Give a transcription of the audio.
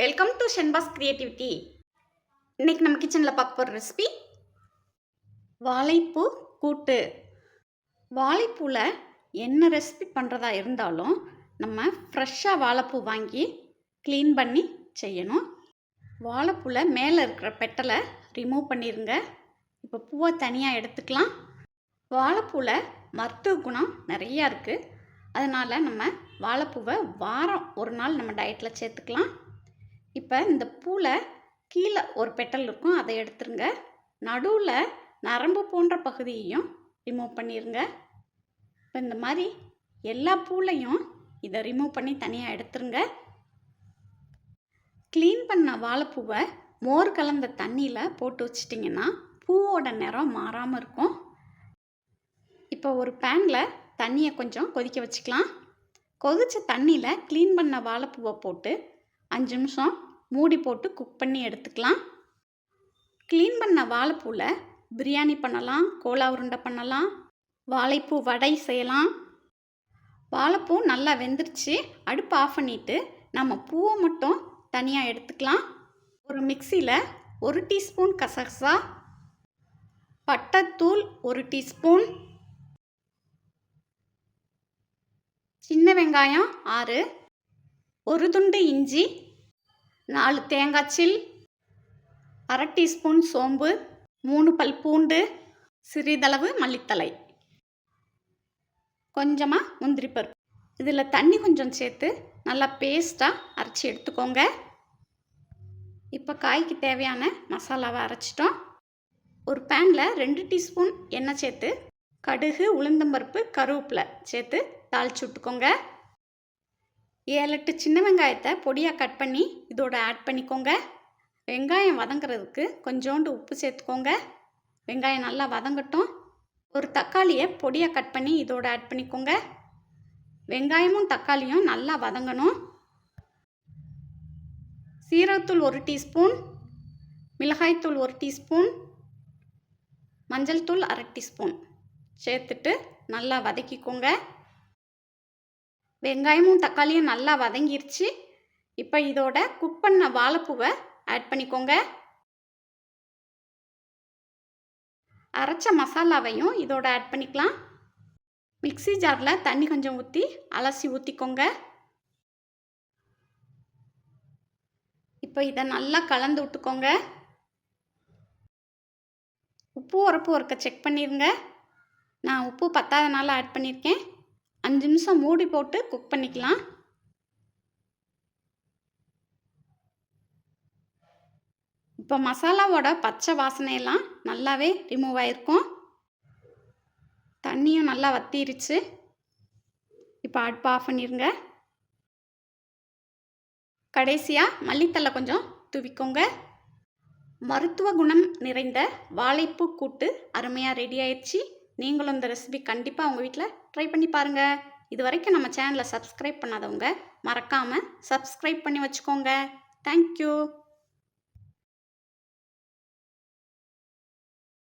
Welcome to Shenba's creativity இன்னைக்கு நம்ம கிச்சனில் பார்க்க போகிற ரெசிபி வாழைப்பூ கூட்டு. வாழைப்பூவில் என்ன ரெசிபி பண்ணுறதா இருந்தாலும் நம்ம ஃப்ரெஷ்ஷாக வாழைப்பூ வாங்கி க்ளீன் பண்ணி செய்யணும். வாழைப்பூவில் மேலே இருக்கிற பெட்டலை ரிமூவ் பண்ணிடுங்க இப்போ பூவை தனியாக எடுத்துக்கலாம். வாழைப்பூவில் மருத்துவ குணம் நிறையா இருக்குது அதனால் நம்ம வாழைப்பூவை வாரம் ஒரு நாள் நம்ம டயட்டில் சேர்த்துக்கலாம். இப்போ இந்த பூவில் கீழே ஒரு பெட்டல் இருக்கும் அதை எடுத்துருங்க. நடுவில் நரம்பு போன்ற பகுதியையும் ரிமூவ் பண்ணிடுங்க இப்போ இந்த மாதிரி எல்லா பூலையும் இதை ரிமூவ் பண்ணி தனியாக எடுத்துருங்க. க்ளீன் பண்ண வாழைப்பூவை மோர் கலந்த தண்ணியில் போட்டு வச்சிட்டிங்கன்னா பூவோட நிறம் மாறாமல் இருக்கும். இப்போ ஒரு பேனில் தண்ணியை கொஞ்சம் கொதிக்க வச்சுக்கலாம். கொதித்த தண்ணியில் க்ளீன் பண்ண வாழைப்பூவை போட்டு அஞ்சு நிமிஷம் மூடி போட்டு குக் பண்ணி எடுத்துக்கலாம். க்ளீன் பண்ண வாழைப்பூவில் பிரியாணி பண்ணலாம் கோலா உருண்டை பண்ணலாம் வாழைப்பூ வடை செய்யலாம். வாழைப்பூ நல்லா வெந்துருச்சு. அடுப்பு ஆஃப் பண்ணிவிட்டு நம்ம பூவை மட்டும் தனியாக எடுத்துக்கலாம். ஒரு மிக்சியில் ஒரு டீஸ்பூன் கசகசா பட்டைத்தூள் ஒரு டீஸ்பூன் சின்ன வெங்காயம் ஆறு ஒரு துண்டு இஞ்சி நாலு தேங்காய் சில் அரை டீஸ்பூன் சோம்பு மூணு பல் பூண்டு சிறிதளவு மல்லித்தலை. கொஞ்சமாக முந்திரி பருப்பு. இதில் தண்ணி கொஞ்சம் சேர்த்து நல்லா பேஸ்ட்டாக அரைச்சி எடுத்துக்கோங்க. இப்போ காய்க்கு தேவையான மசாலாவை அரைச்சிட்டோம். ஒரு பேனில் ரெண்டு டீஸ்பூன் எண்ணெய் சேர்த்து கடுகு உளுந்தம்பருப்பு கருவேப்பிலை சேர்த்து தாளிச்சு விட்டுக்கோங்க. ஏழு எட்டு சின்ன வெங்காயத்தை பொடியாக கட் பண்ணி இதோட ஆட் பண்ணிக்கோங்க. வெங்காயம் வதங்குறதுக்கு கொஞ்சோண்டு உப்பு சேர்த்துக்கோங்க. வெங்காயம் நல்லா வதங்கட்டும். ஒரு தக்காளியை பொடியாக கட் பண்ணி இதோட ஆட் பண்ணிக்கோங்க. வெங்காயமும் தக்காளியும் நல்லா வதங்கணும். சீரகத்தூள் ஒரு டீஸ்பூன் மிளகாய்த்தூள் ஒரு டீஸ்பூன் மஞ்சள் தூள் அரை டீஸ்பூன். சேர்த்துட்டு நல்லா வதக்கிக்கோங்க. வெங்காயமும் தக்காளியும் நல்லா வதங்கிருச்சு. இப்போ இதோட குக் பண்ண வாழைப்பூவை ஆட் பண்ணிக்கோங்க. அரைச்ச மசாலாவையும் இதோட ஆட் பண்ணிக்கலாம். மிக்சி ஜாரில் தண்ணி கொஞ்சம் ஊற்றி அலசி ஊற்றிக்கோங்க இப்போ இதை நல்லா கலந்து விட்டுக்கோங்க. உப்பு உரப்பு ஒருக்க செக் பண்ணிடுங்க நான் உப்பு பத்தாதனால ஆட் பண்ணியிருக்கேன் அஞ்சு நிமிஷம் மூடி போட்டு குக் பண்ணிக்கலாம். இப்போ மசாலாவோட பச்சை வாசனையெல்லாம் நல்லாவே ரிமூவ் ஆகிருக்கும் தண்ணியும் நல்லா வத்திருச்சு. இப்போ அடுப்பு ஆஃப் பண்ணிடுங்க கடைசியாக மல்லித்தலை கொஞ்சம் தூவிக்கோங்க. மருத்துவ குணம் நிறைந்த வாழைப்பூ கூட்டு அருமையாக ரெடி ஆயிடுச்சு நீங்களும் இந்த ரெசிபி கண்டிப்பாக உங்கள் வீட்டில் ட்ரை பண்ணி பாருங்கள் இது வரைக்கும் நம்ம சேனலை சப்ஸ்கிரைப் பண்ணாதவங்க மறக்காமல் சப்ஸ்கிரைப் பண்ணி வச்சுக்கோங்க. தேங்க்யூ